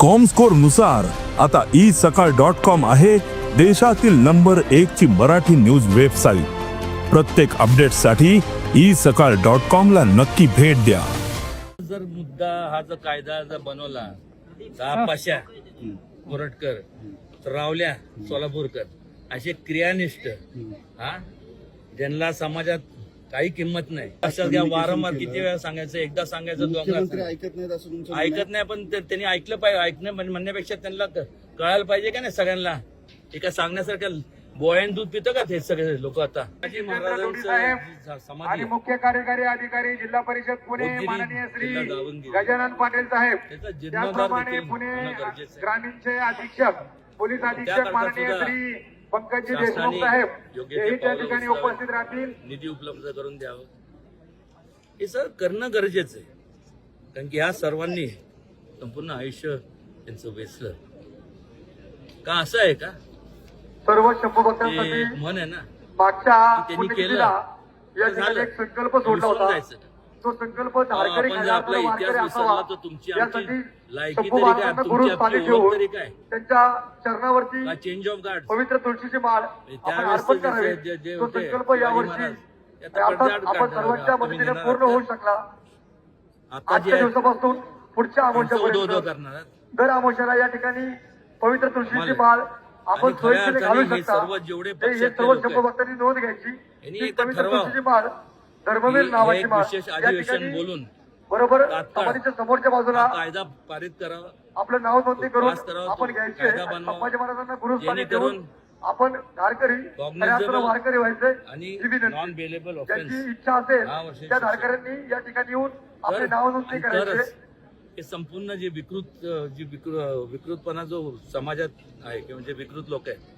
कॉमस्कोरनुसार आता ई सकाळ dot com आहे देशातील नंबर एक ची मराठी न्यूज वेबसाईट प्रत्येक अपडेटसाठी ई सकाळ डॉट कॉम ला नक्की भेट द्या. जर मुद्दा हा जर कायदा जर बनवला तर पाशा कोरटकर रावल्या सोलापूरकर असे क्रियानिष्ठ हा ज्यांना समाजात काही किंमत नाही. लक्षात घ्या वारंवार किती वेळा सांगायचं एकदा सांगायचं दोनदा ऐकत नाहीत असं तुमचं म्हणणं ऐकत नाही पण ते- त्यांनी ऐकलं पाहिजे ऐकणं म्हण- म्हणण्यापेक्षा त्यांना क- कळायला पाहिजे का नाही सगळ्यांना? एका सांगण्यासारख्या बोळ्यान दूध पितं का ते सगळे लोक आता? शिवाजी महाराजांचं जी आणि मुख्य कार्यकारी अधिकारी जिल्हा परिषद पुणे माननीय श्री जिल्हा दावणगिरी. गजानन पाटील साहेब. त्याचा जीर्णोद्धार त्याचप्रमाणे देखील पुणे होणं गरजेचं आहे. ग्रामीणचे अधीक्षक पोलीस अधीक्षक माननीय सुद्धा श्री पंकजी देशमुख साहेब हेही त्या ठिकाणी. उपस्थित राहतील निधी उपलब्ध करून द्यावं हे सर करणं गरजेचं आहे कारण की ह्या सर्वांनी संपूर्ण आयुष्य त्यांचं वेचलं का असं आहे का सर्व शंभूभक्तांसाठी म्हण आहे ना मागच्या त्यांनी केलं. या ठिकाणी झालं. एक संकल्प सोडला होता जायचं. तो संकल्प धारकरी खजानचा वारकरी असावा. यासाठी शंभू महाराजांना गुरु स्थानी ठेवून? त्यांच्या चरणावरती पवित्र तुळशीची माळ आपण अर्पण करावी. तो संकल्प यावर्षी आपण सर्वांच्या मदतीने पूर्ण होऊ? शकला. आजच्या दिवसापासून पुढच्या आहात. दर आमोशाला या ठिकाणी पवित्र तुळशीची माळ आपण अर्थाने घालू शकता. हे- सर्व लोक आहेत, शंभूभक्तांनी नोंद घ्यायची. पवित्र. तुळशीची माळ धर्मवीर नावाची विशेष अधिवेशन बोलून बरोबर समाधीच्या समोरच्या बाजूला कायदा पारित करावा आपलं नाव नोंदणी करून आपण घ्यायचे. संभाजी महाराजांना गुरुस्थानी जेणेकरून देऊन आपण धारकरी वारकरी व्हायचे ज्यांची इच्छा असेल त्या. धारकऱ्यांनी या ठिकाणी येऊन आपले नाव नोंदणी करायचे हे संपूर्ण जे विकृत जी विकृ- विकृतपणा जो समाजात आहे किंवा जे विकृत लोक आहेत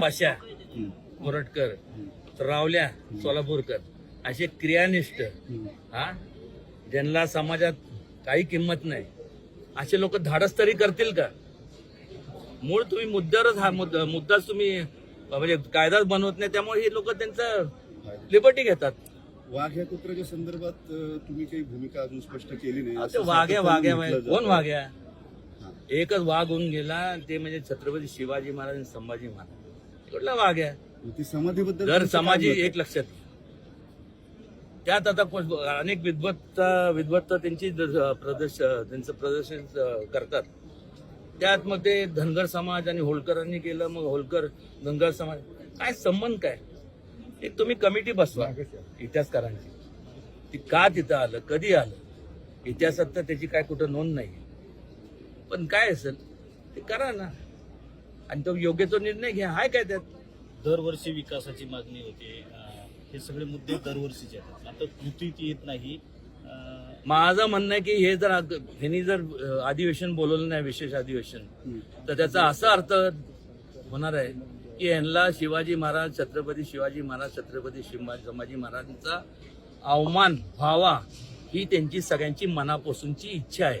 पाशा कोरटकर रावल्या सोलापूरकर असे क्रियानिष्ठ हा? ज्यांना समाजात काही किंमत नाही. असे लोक धाडस तरी करतील का? मूळ तुम्ही मुद्द्यावरच हा मुद्दा मुद्दाच तुम्ही म्हणजे कायदाच बनवत नाही त्यामुळे हे लोक त्यांचं लिबर्टी घेतात. वाघ या कुत्र्याच्या संदर्भात तुम्ही काही भूमिका अजून स्पष्ट केली नाही. वाघ्या वाघ्या. कोण वाघ्या? एकच वाघ होऊन गेला ते म्हणजे छत्रपती शिवाजी महाराज आणि संभाजी महाराज. कुठला वाघ आहे? ती समाधीबद्दल काय समाजी? एक लक्षात घ्या. त्यात आता अनेक विद्वत्त विद्वत्त त्यांची प्रदर्श त्यांचं प्रदर्शन करतात. त्यात मग ते धनगर समाज आणि होळकरांनी केलं मग होळकर धनगर समाज. काय संबंध काय? एक तुम्ही कमिटी बसवा इतिहासकारांची. ती का तिथं आलं कधी आलं? इतिहासात तर त्याची काय कुठं नोंद नाही पण काय असेल ते करा ना. आणि तो योग्य तो निर्णय घ्या. हाय काय त्यात? दरवर्षी विकासाची मागणी होते. अं, हे सगळे मुद्दे दरवर्षीचे आहेत. आता कृतीत येत नाही. अं, माझं म्हणणं आहे की हे जर ह्यांनी जर अ, अधिवेशन बोलवलं नाही विशेष अधिवेशन तर त्याचा असा अर्थ होणार आहे की यांना शिवाजी महाराज छत्रपती शिवाजी महाराज छत्रपती शिवाजी संभाजी महाराजांचा अवमान व्हावा ही त्यांची सगळ्यांची मनापासूनची इच्छा आहे.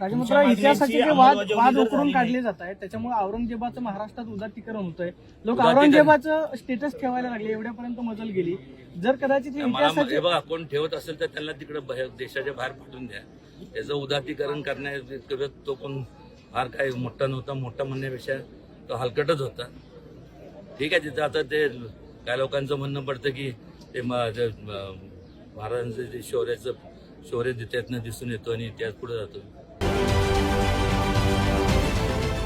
राजमुद्रा इतिहासाचे जे वाद वाद उकरून काढले जात आहेत त्याच्यामुळे औरंगजेबाचं महाराष्ट्रात उदात्तीकरण होतंय. लोक औरंगजेबाचं स्टेटस ठेवायला लागले एवढ्यापर्यंत मजल गेली. जर कदाचित मला इतिहासाचे बघा कोण ठेवत असेल तर त्यांना तिकडे देशाच्या बाहेर पाठवून द्या. त्याचं उदातीकरण करण्या तो पण फार काही मोठा नव्हता. मोठा म्हणण्यापेक्षा तो हलकटच होता. ठीक आहे तिथं आता ते काय लोकांचं म्हणणं पडतं की ते महाराजांचं जे शौर्याचं शौर्य त्यातनं दिसून येतो आणि इतिहास पुढे जातो.